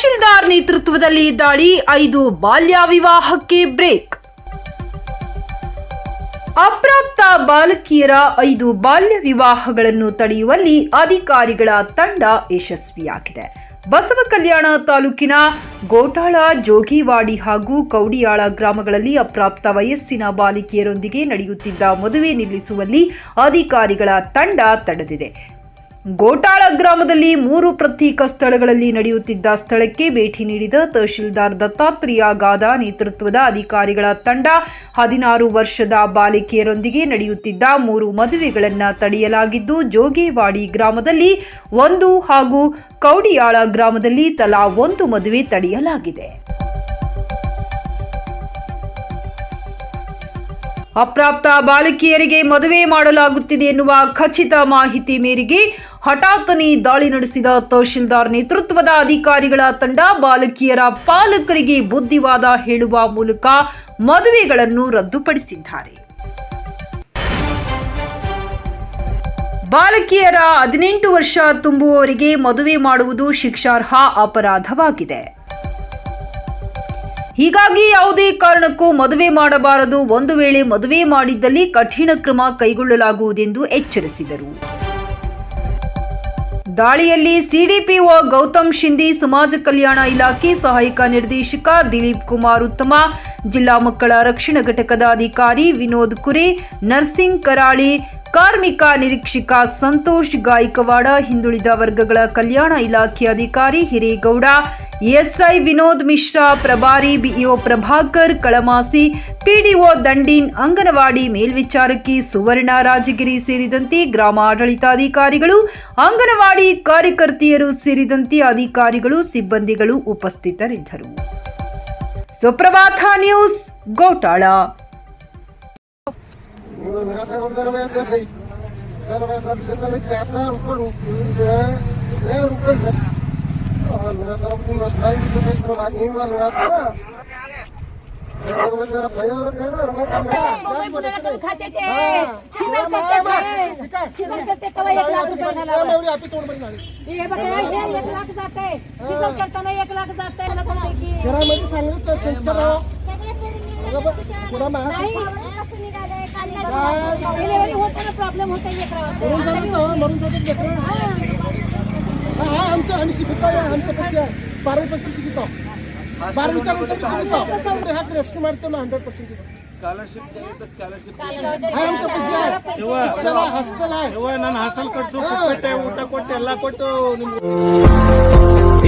ನೇತೃತ್ವದಲ್ಲಿ ದಾಳಿ, ಐದು ಬಾಲ್ಯ ವಿವಾಹಕ್ಕೆ ಬ್ರೇಕ್. ಅಪ್ರಾಪ್ತ ಬಾಲಕಿಯರ ಐದು ಬಾಲ್ಯ ವಿವಾಹಗಳನ್ನು ತಡೆಯುವಲ್ಲಿ ಅಧಿಕಾರಿಗಳ ತಂಡ ಯಶಸ್ವಿಯಾಗಿದೆ. ಬಸವ ಕಲ್ಯಾಣ ತಾಲೂಕಿನ ಗೋಟಾಳ, ಜೋಗಿವಾಡಿ ಹಾಗೂ ಕೌಡಿಯಾಳ ಗ್ರಾಮಗಳಲ್ಲಿ ಅಪ್ರಾಪ್ತ ವಯಸ್ಸಿನ ಬಾಲಕಿಯರೊಂದಿಗೆ ನಡೆಯುತ್ತಿದ್ದ ಮದುವೆ ನಿಲ್ಲಿಸುವಲ್ಲಿ ಅಧಿಕಾರಿಗಳ ತಂಡ ತಡೆದಿದೆ. ಗೋಟಾಳ ಗ್ರಾಮದಲ್ಲಿ ಮೂರು ಪ್ರತ್ಯೇಕ ಸ್ಥಳಗಳಲ್ಲಿ ನಡೆಯುತ್ತಿದ್ದ ಸ್ಥಳಕ್ಕೆ ಭೇಟಿ ನೀಡಿದ ತಹಶೀಲ್ದಾರ್ ದತ್ತಾತ್ರೇಯ ಗಾದ ನೇತೃತ್ವದ ಅಧಿಕಾರಿಗಳ ತಂಡ, ಹದಿನಾರು ವರ್ಷದ ಬಾಲಿಕೆಯರೊಂದಿಗೆ ನಡೆಯುತ್ತಿದ್ದ ಮೂರು ಮದುವೆಗಳನ್ನು ತಡೆಯಲಾಗಿದ್ದು, ಜೋಗೇವಾಡಿ ಗ್ರಾಮದಲ್ಲಿ ಒಂದು ಹಾಗೂ ಕೌಡಿಯಾಳ ಗ್ರಾಮದಲ್ಲಿ ತಲಾ ಒಂದು ಮದುವೆ ತಡೆಯಲಾಗಿದೆ. ಅಪ್ರಾಪ್ತ ಬಾಲಕಿಯರಿಗೆ ಮದುವೆ ಮಾಡಲಾಗುತ್ತಿದೆ ಎನ್ನುವ ಖಚಿತ ಮಾಹಿತಿ ಮೇರೆಗೆ ಹಠಾತ್ತನೆ ದಾಳಿ ನಡೆಸಿದ ತಹಶೀಲ್ದಾರ್ ನೇತೃತ್ವದ ಅಧಿಕಾರಿಗಳ ತಂಡ ಬಾಲಕಿಯರ ಪಾಲಕರಿಗೆ ಬುದ್ಧಿವಾದ ಹೇಳುವ ಮೂಲಕ ಮದುವೆಗಳನ್ನು ರದ್ದುಪಡಿಸಿದ್ದಾರೆ. ಬಾಲಕಿಯರ ಹದಿನೆಂಟು ವರ್ಷ ತುಂಬುವವರಿಗೆ ಮದುವೆ ಮಾಡುವುದು ಶಿಕ್ಷಾರ್ಹ ಅಪರಾಧವಾಗಿದೆ. ಹೀಗಾಗಿ ಯಾವುದೇ ಕಾರಣಕ್ಕೂ ಮದುವೆ ಮಾಡಬಾರದು. ಒಂದು ವೇಳೆ ಮದುವೆ ಮಾಡಿದ್ದಲ್ಲಿ ಕಠಿಣ ಕ್ರಮ ಕೈಗೊಳ್ಳಲಾಗುವುದೆಂದು ಎಚ್ಚರಿಸಿದರು. ದಾಳಿಯಲ್ಲಿ ಸಿಡಿಪಿಒ ಗೌತಮ್ ಶಿಂದಿ ಸಮಾಜ ಕಲ್ಯಾಣ ಇಲಾಖೆ ಸಹಾಯಕ ನಿರ್ದೇಶಕ ದಿಲೀಪ್ ಕುಮಾರ್ ಉತ್ತಮ, ಜಿಲ್ಲಾ ಮಕ್ಕಳ ರಕ್ಷಣಾ ಘಟಕದ ಅಧಿಕಾರಿ ವಿನೋದ್ ಕುರೆ, ನರ್ಸಿಂಗ್ ಕರಾಳಿ, ಕಾರ್ಮಿಕ ನಿರೀಕ್ಷಕ ಸಂತೋಷ್ ಗಾಯಕವಾಡ ಹಿಂದುಳಿದ ವರ್ಗಗಳ ಕಲ್ಯಾಣ ಇಲಾಖೆ ಅಧಿಕಾರಿ ಹಿರೇಗೌಡ ಎಸ್ಐ ವಿನೋದ್ ಮಿಶ್ರಾ, ಪ್ರಭಾರಿ ಬಿಇಒ ಪ್ರಭಾಕರ್, ಕಳಮಾಸಿ, ಪಿಡಿಒ ದಂಡೀನ್, ಅಂಗನವಾಡಿ ಮೇಲ್ವಿಚಾರಕಿ ಸುವರ್ಣ ರಾಜಗಿರಿ ಸೇರಿದಂತೆ ಗ್ರಾಮ ಆಡಳಿತಾಧಿಕಾರಿಗಳು ಅಂಗನವಾಡಿ ಕಾರ್ಯಕರ್ತೆಯರು ಸೇರಿದಂತೆ ಅಧಿಕಾರಿಗಳು, ಸಿಬ್ಬಂದಿಗಳು ಉಪಸ್ಥಿತರಿದ್ದರು. ಸುಪ್ರಭಾತ ನ್ಯೂಸ್, ಗೋಟಾಳ. पूर्ण स्थायी प्रदेशको एक लाख जाते. सांगितलं संस्कार प्रॉब्लेम आम्ही शिकतो आहे, आमचं पैसे आहे. बारावी पैसे शिकतो बारावीच्या नंतर शिकतो हा रेस्क्यू ಮಾಡ್ತೇವೆ ಹಂಡ್ರೆಡ್ ಪರ್ಸೆಂಟ್ हा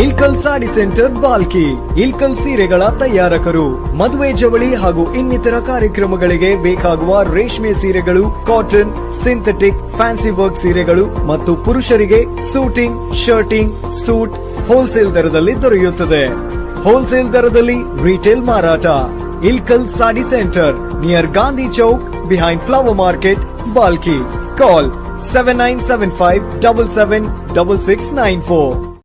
Ilkal sari centre Balki. Ilkal ಸೀರೆಗಳ ತಯಾರಕರು. ಮದುವೆ ಜವಳಿ ಹಾಗೂ ಇನ್ನಿತರ ಕಾರ್ಯಕ್ರಮಗಳಿಗೆ ಬೇಕಾಗುವ ರೇಷ್ಮೆ ಸೀರೆಗಳು ಕಾಟನ್ ಸಿಂಥೆಟಿಕ್ ಫ್ಯಾನ್ಸಿ ವರ್ಕ್ ಸೀರೆಗಳು ಮತ್ತು ಪುರುಷರಿಗೆ ಸೂಟಿಂಗ್ ಶರ್ಟಿಂಗ್ ಸೂಟ್ ಹೋಲ್ಸೇಲ್ ದರದಲ್ಲಿ ದೊರೆಯುತ್ತದೆ. ಹೋಲ್ಸೇಲ್ ದರದಲ್ಲಿ ರಿಟೇಲ್ ಮಾರಾಟ. Ilkal Sadi Center near Gandhi Chowk behind Flower Market, Balki. Call 7975